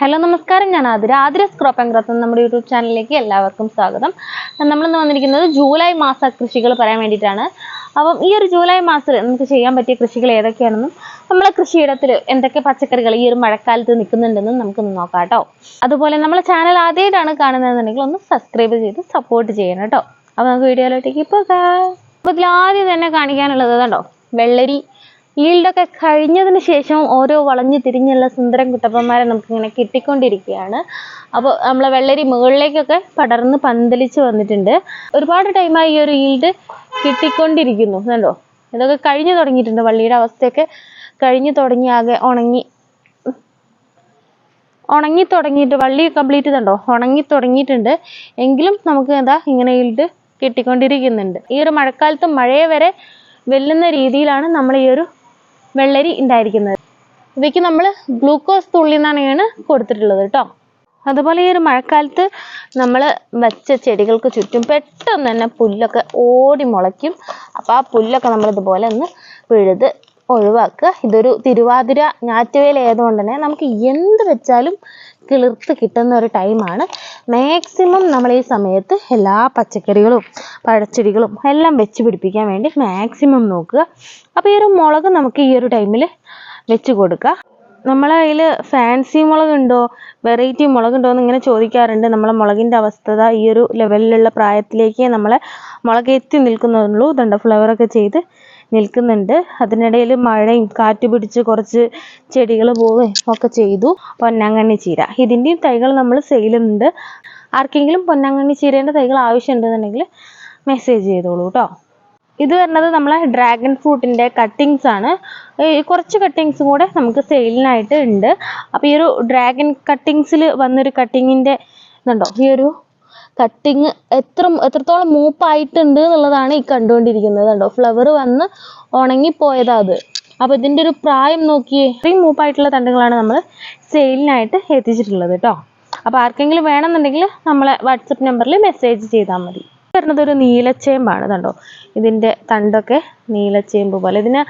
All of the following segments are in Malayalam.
ഹലോ നമസ്കാരം. ഞാൻ ആതിര. ആതിരസ് ക്രോപ്പ് ആൻഡ് നമ്മുടെ യൂട്യൂബ് ചാനലിലേക്ക് എല്ലാവർക്കും സ്വാഗതം. നമ്മളിന്ന് വന്നിരിക്കുന്നത് ജൂലൈ മാസ കൃഷികൾ പറയാൻ വേണ്ടിയിട്ടാണ്. അപ്പം ഈ ഒരു ജൂലൈ മാസത്തിൽ നമുക്ക് ചെയ്യാൻ പറ്റിയ കൃഷികൾ ഏതൊക്കെയാണെന്നും നമ്മളെ കൃഷിയിടത്തിൽ എന്തൊക്കെ പച്ചക്കറികൾ ഈ ഒരു മഴക്കാലത്ത് നിൽക്കുന്നുണ്ടെന്നും നമുക്കൊന്ന് നോക്കാം കേട്ടോ. അതുപോലെ നമ്മളെ ചാനൽ ആദ്യമായിട്ടാണ് കാണുന്നതെന്നുണ്ടെങ്കിൽ ഒന്ന് സബ്സ്ക്രൈബ് ചെയ്ത് സപ്പോർട്ട് ചെയ്യണം കേട്ടോ. അപ്പോൾ നമുക്ക് വീഡിയോയിലോട്ടേക്ക് പോകാം. അപ്പോൾ ഇതിൽ ആദ്യം തന്നെ കാണിക്കാനുള്ളത് കണ്ടോ? വെള്ളരി. ഈൽഡൊക്കെ കഴിഞ്ഞതിന് ശേഷം ഓരോ വളഞ്ഞു തിരിഞ്ഞുള്ള സുന്ദരം കുട്ടപ്പന്മാരെ നമുക്കിങ്ങനെ കിട്ടിക്കൊണ്ടിരിക്കുകയാണ്. അപ്പോൾ നമ്മളെ വെള്ളരി മുകളിലേക്കൊക്കെ പടർന്ന് പന്തലിച്ച് വന്നിട്ടുണ്ട്. ഒരുപാട് ടൈമായി ഈ ഒരു ഈൽഡ് കിട്ടിക്കൊണ്ടിരിക്കുന്നു. കണ്ടോ? ഇതൊക്കെ കഴിഞ്ഞു തുടങ്ങിയിട്ടുണ്ട്. വള്ളിയുടെ അവസ്ഥയൊക്കെ കഴിഞ്ഞു തുടങ്ങി ആകെ ഉണങ്ങി ഉണങ്ങി തുടങ്ങിയിട്ട് വള്ളി കംപ്ലീറ്റ് ഇതുണ്ടോ? ഉണങ്ങി തുടങ്ങിയിട്ടുണ്ട്. എങ്കിലും നമുക്ക് എന്താ ഇങ്ങനെ ഈൽഡ് കിട്ടിക്കൊണ്ടിരിക്കുന്നുണ്ട്. ഈ ഒരു മഴക്കാലത്ത് മഴയെ വരെ വെല്ലുന്ന രീതിയിലാണ് നമ്മൾ ഈ ഒരു വെള്ളരി ഉണ്ടായിരിക്കുന്നത്. ഇവയ്ക്ക് നമ്മൾ ഗ്ലൂക്കോസ് തുള്ളി എന്നാണ് കൊടുത്തിട്ടുള്ളത് കേട്ടോ. അതുപോലെ ഈ ഒരു മഴക്കാലത്ത് നമ്മൾ വെച്ച ചെടികൾക്ക് ചുറ്റും പെട്ടെന്ന് തന്നെ പുല്ലൊക്കെ ഓടി മുളയ്ക്കും. അപ്പോൾ ആ പുല്ലൊക്കെ നമ്മൾ ഇതുപോലെ ഒന്ന് പിഴുത് ഒഴിവാക്കുക. ഇതൊരു തിരുവാതിര ഞാറ്റുവേല ആയതുകൊണ്ട് തന്നെ നമുക്ക് എന്ത് വെച്ചാലും കിളിർത്ത് കിട്ടുന്ന ഒരു ടൈമാണ് മാക്സിമം നമ്മൾ ഈ സമയത്ത് എല്ലാ പച്ചക്കറികളും പഴച്ചെടികളും എല്ലാം വെച്ച് പിടിപ്പിക്കാൻ വേണ്ടി മാക്സിമം നോക്കുക. അപ്പോൾ ഈ ഒരു മുളക് നമുക്ക് ഈ ഒരു ടൈമിൽ വെച്ച് കൊടുക്കുക. നമ്മളെ കയ്യിൽ ഫാൻസി മുളകുണ്ടോ വെറൈറ്റി മുളകുണ്ടോ എന്ന് ഇങ്ങനെ ചോദിക്കാറുണ്ട്. നമ്മളെ മുളകിന്റെ അവസ്ഥ ഈ ഒരു ലെവലിലുള്ള പ്രായത്തിലേക്ക് നമ്മളെ മുളക് എത്തി നിൽക്കുന്നുള്ളൂ ദണ്ട ഫ്ലവറൊക്കെ ചെയ്ത് നിൽക്കുന്നുണ്ട്. അതിനിടയിൽ മഴയും കാറ്റ് പിടിച്ച് കുറച്ച് ചെടികൾ പോവുകയും ഒക്കെ ചെയ്തു. പൊന്നാങ്കണ്ണി ചീര. ഇതിന്റെയും തൈകൾ നമ്മൾ സെയിലുണ്ട് ആർക്കെങ്കിലും പൊന്നാങ്കണ്ണി ചീരേന്റെ തൈകൾ ആവശ്യമുണ്ടെന്നുണ്ടെങ്കിൽ മെസ്സേജ് ചെയ്തോളൂ കേട്ടോ ഇത് വരുന്നത് നമ്മളെ ഡ്രാഗൺ ഫ്രൂട്ടിന്റെ കട്ടിങ്സ് ആണ്. കുറച്ച് കട്ടിങ്സും കൂടെ നമുക്ക് സെയിലിനായിട്ട് ഉണ്ട്. അപ്പോൾ ഈ ഒരു ഡ്രാഗൺ കട്ടിങ്സിൽ വന്നൊരു കട്ടിങ്ങിന്റെ ഇതുണ്ടോ? ഈ ഒരു കട്ടിങ് എത്ര എത്രത്തോളം മൂപ്പായിട്ടുണ്ട് എന്നുള്ളതാണ് ഈ കണ്ടുകൊണ്ടിരിക്കുന്നത് കണ്ടോ? ഫ്ലവർ വന്ന് ഉണങ്ങിപ്പോയതാ അത്. അപ്പോൾ ഇതിന്റെ ഒരു പ്രായം നോക്കിയേ. ഇത്രയും മൂപ്പായിട്ടുള്ള തണ്ടുകളാണ് നമ്മൾ സെയിലിനായിട്ട് എത്തിച്ചിട്ടുള്ളത് കേട്ടോ. അപ്പോൾ ആർക്കെങ്കിലും വേണമെന്നുണ്ടെങ്കിൽ നമ്മളെ വാട്സപ്പ് നമ്പറിൽ മെസ്സേജ് ചെയ്താൽ മതി. വരുന്നത് ഒരു നീലച്ചേമ്പാണ് കണ്ടോ? ഇതിന്റെ തണ്ടൊക്കെ നീലച്ചേമ്പ് പോലെ. ഇതിന്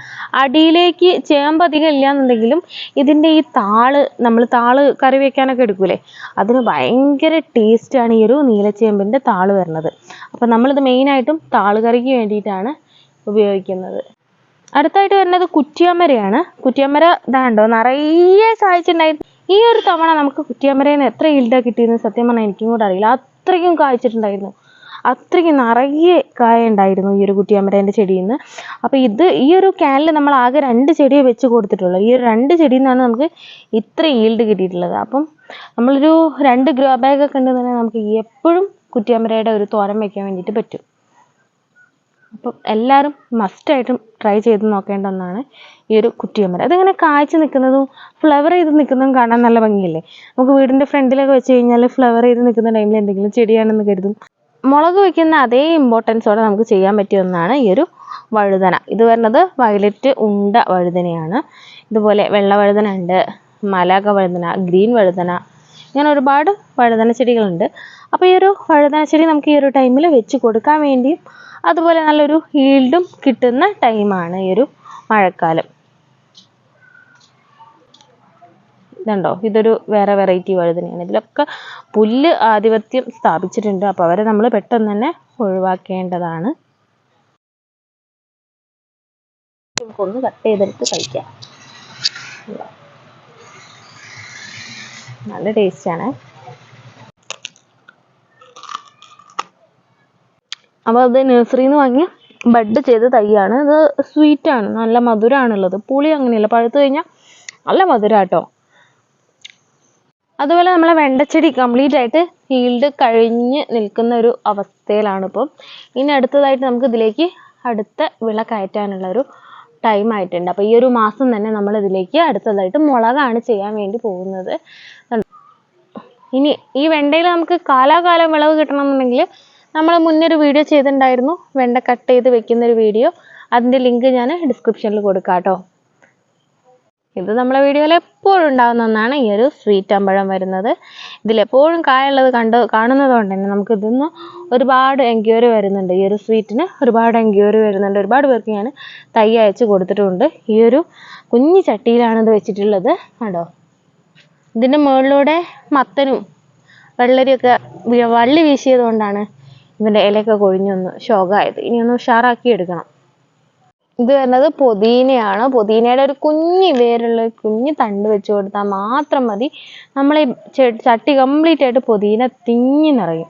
അടിയിലേക്ക് ചേമ്പ് അധികം ഇല്ലാന്നുണ്ടെങ്കിലും ഇതിന്റെ ഈ താൾ നമ്മൾ താൾ കറി വെക്കാനൊക്കെ എടുക്കൂലേ? അതിന് ഭയങ്കര ടേസ്റ്റാണ് ഈ ഒരു നീലച്ചേമ്പിന്റെ താൾ വരുന്നത്. അപ്പോൾ നമ്മളിത് മെയിനായിട്ടും താൾ കറിക്ക് വേണ്ടിയിട്ടാണ് ഉപയോഗിക്കുന്നത്. അടുത്തായിട്ട് വരുന്നത് കുറ്റിയമ്മരയാണ്. കുറ്റിയമ്മര ഇതാണ്ടോ നിറയെ കായ്ച്ചിട്ടുണ്ടായിരുന്നു ഈ ഒരു തവണ നമുക്ക് കുറ്റിയാമരയിൽ നിന്ന് എത്ര ഈൽഡാ കിട്ടിയെന്ന് സത്യം പറഞ്ഞാൽ എനിക്കും കൂടെ അറിയില്ല. അത്രയ്ക്കും കായ്ച്ചിട്ടുണ്ടായിരുന്നു അത്രയ്ക്ക് നിറയെ കായ ഉണ്ടായിരുന്നു ഈ ഒരു കുറ്റിയാമരേന്റെ ചെടിയിൽ നിന്ന്. അപ്പോൾ ഇത് ഈ ഒരു ക്യാനിൽ നമ്മൾ ആകെ രണ്ട് ചെടിയെ വെച്ച് കൊടുത്തിട്ടുള്ളൂ. ഈ ഒരു രണ്ട് ചെടിയിൽ നിന്നാണ് നമുക്ക് ഇത്ര ഈൽഡ് കിട്ടിയിട്ടുള്ളത്. അപ്പം നമ്മളൊരു രണ്ട് ഗ്രോ ബാഗ് ഒക്കെ ഉണ്ടെന്നുണ്ടെങ്കിൽ നമുക്ക് എപ്പോഴും കുറ്റിയാമ്പരയുടെ ഒരു തോരം വെക്കാൻ വേണ്ടിയിട്ട് പറ്റും. അപ്പം എല്ലാവരും മസ്റ്റായിട്ടും ട്രൈ ചെയ്ത് നോക്കേണ്ട ഒന്നാണ് ഈ ഒരു കുറ്റിയമ്മര അതിങ്ങനെ കായ്ച്ച് നിൽക്കുന്നതും ഫ്ലവർ ചെയ്ത് നിൽക്കുന്നതും കാണാൻ നല്ല ഭംഗിയല്ലേ? നമുക്ക് വീടിന്റെ ഫ്രണ്ടിലൊക്കെ വെച്ച് കഴിഞ്ഞാൽ ഫ്ലവർ ചെയ്ത് നിൽക്കുന്ന ടൈമിൽ എന്തെങ്കിലും ചെടിയാണെന്ന് കരുതും. മുളക് വെക്കുന്ന അതേ ഇമ്പോർട്ടൻസോടെ നമുക്ക് ചെയ്യാൻ പറ്റിയ ഒന്നാണ് ഈ ഒരു വഴുതന. ഇത് വരുന്നത് വയലറ്റ് ഉണ്ട വഴുതനയാണ്. ഇതുപോലെ വെള്ള വഴുതന ഉണ്ട് മലക വഴുതന ഗ്രീൻ വഴുതന ഇങ്ങനെ ഒരുപാട് വഴുതന ചെടികളുണ്ട്. അപ്പോൾ ഈ ഒരു വഴുതന ചെടി നമുക്ക് ഈ ഒരു ടൈമിൽ വെച്ച് കൊടുക്കാൻ വേണ്ടിയും അതുപോലെ നല്ലൊരു ഹീൽഡും കിട്ടുന്ന ടൈമാണ് ഈ ഒരു മഴക്കാലം. ഇതുണ്ടോ? ഇതൊരു വേറെ വെറൈറ്റി വഴുതനയാണ്. ഇതിലൊക്കെ പുല്ല് ആധിപത്യം സ്ഥാപിച്ചിട്ടുണ്ട്. അപ്പോൾ അവരെ നമ്മൾ പെട്ടെന്ന് തന്നെ ഒഴിവാക്കേണ്ടതാണ്. നമുക്കൊന്ന് കട്ട് ചെയ്തെടുത്ത് കഴിക്കാം. നല്ല ടേസ്റ്റാണ് അപ്പോൾ അത് നഴ്സറിയിൽ നിന്ന് വാങ്ങിയ ബഡ് ചെയ്ത തൈയാണ്. ഇത് സ്വീറ്റാണ് നല്ല മധുരമാണുള്ളത് പുളി അങ്ങനെയല്ല. പഴുത്ത് കഴിഞ്ഞാൽ നല്ല മധുരം കേട്ടോ അതുപോലെ നമ്മളെ വെണ്ടച്ചെടി കംപ്ലീറ്റ് ആയിട്ട് ഹീൽഡ് കഴിഞ്ഞ് നിൽക്കുന്ന ഒരു അവസ്ഥയിലാണ് ഇപ്പോൾ ഇനി അടുത്തതായിട്ട് നമുക്ക് ഇതിലേക്ക് അടുത്ത വിള കയറ്റാനുള്ള ഒരു ടൈം ആയിട്ടുണ്ട്. അപ്പോൾ ഈ ഒരു മാസം തന്നെ നമ്മൾ ഇതിലേക്ക് അടുത്തതായിട്ട് മുളകാണ് ചെയ്യാൻ വേണ്ടി പോകുന്നത്. ഇനി ഈ വെണ്ടയിൽ നമുക്ക് കാലാകാലം വിളവ് കിട്ടണമെന്നുണ്ടെങ്കിൽ നമ്മൾ മുന്നൊരു വീഡിയോ ചെയ്തിട്ടുണ്ടായിരുന്നു. വെണ്ട കട്ട് ചെയ്ത് വെക്കുന്ന ഒരു വീഡിയോ അതിന്റെ ലിങ്ക് ഞാൻ ഡിസ്ക്രിപ്ഷനിൽ കൊടുക്കാം കേട്ടോ. ഇത് നമ്മളെ വീഡിയോയിൽ എപ്പോഴും ഉണ്ടാകുന്ന ഒന്നാണ് ഈ ഒരു സ്വീറ്റ് അമ്പഴം വരുന്നത്. ഇതിലെപ്പോഴും കായുള്ളത് കണ്ട് കാണുന്നത് കൊണ്ട് തന്നെ നമുക്ക് ഇതിന്ന് ഒരുപാട് എൻക്വയറി വരുന്നുണ്ട്. ഈ ഒരു സ്വീറ്റിന് ഒരുപാട് എൻക്വയറി വരുന്നുണ്ട്. ഒരുപാട് പേർക്ക് ഞാൻ തൈ അയച്ച് കൊടുത്തിട്ടുണ്ട്. ഈ ഒരു കുഞ്ഞു ചട്ടിയിലാണ് ഇത് വെച്ചിട്ടുള്ളത്. കണ്ടോ? ഇതിന്റെ മുകളിലൂടെ മത്തനും വെള്ളരിയൊക്കെ വള്ളി വീശിയത് കൊണ്ടാണ് ഇതിന്റെ ഇലയൊക്കെ കൊഴിഞ്ഞൊന്ന് ശോകമായത് ഇനി ഒന്ന് ഉഷാറാക്കി എടുക്കണം ഇത് വരുന്നത് പൊതീനയാണ്. പൊതീനയുടെ ഒരു കുഞ്ഞി വേരുള്ള കുഞ്ഞി തണ്ട് വെച്ച് കൊടുത്താൽ മാത്രം മതി. നമ്മളെ ചട്ടി കംപ്ലീറ്റ് ആയിട്ട് പൊതീന തിങ്ങി നിറയും.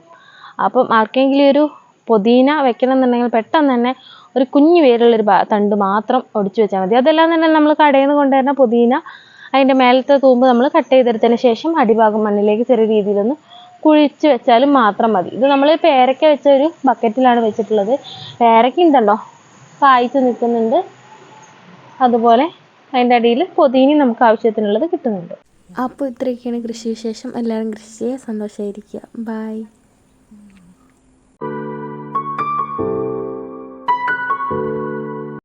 അപ്പം ആർക്കെങ്കിലും ഒരു പൊതീന വെക്കണം എന്നുണ്ടെങ്കിൽ പെട്ടെന്ന് തന്നെ ഒരു കുഞ്ഞു വേരുള്ളൊരു തണ്ട് മാത്രം ഒടിച്ചു വെച്ചാൽ മതി. അതെല്ലാം തന്നെ നമ്മൾ കടയിൽ നിന്ന് കൊണ്ടുവരുന്ന പുതിന അതിന്റെ മേലത്തെ തൂമ്പ് നമ്മൾ കട്ട് ചെയ്തെടുത്തതിന് ശേഷം അടിഭാഗം മണ്ണിലേക്ക് ചെറിയ രീതിയിലൊന്ന് കുഴിച്ച് വെച്ചാലും മാത്രം മതി. ഇത് നമ്മൾ പേരക്ക വെച്ച ഒരു ബക്കറ്റിലാണ് വെച്ചിട്ടുള്ളത്. പേരയ്ക്ക ഉണ്ടല്ലോ കായ്ച്ച് നിൽക്കുന്നുണ്ട്. അതുപോലെ അതിന്റെ അടിയിൽ പൊതിനി നമുക്ക് ആവശ്യത്തിനുള്ളത് കിട്ടുന്നുണ്ട്. അപ്പോൾ ഇത്രയൊക്കെയാണ് കൃഷി വിശേഷം എല്ലാവരും കൃഷി ചെയ്യുക സന്തോഷമായിരിക്കുക. ബൈ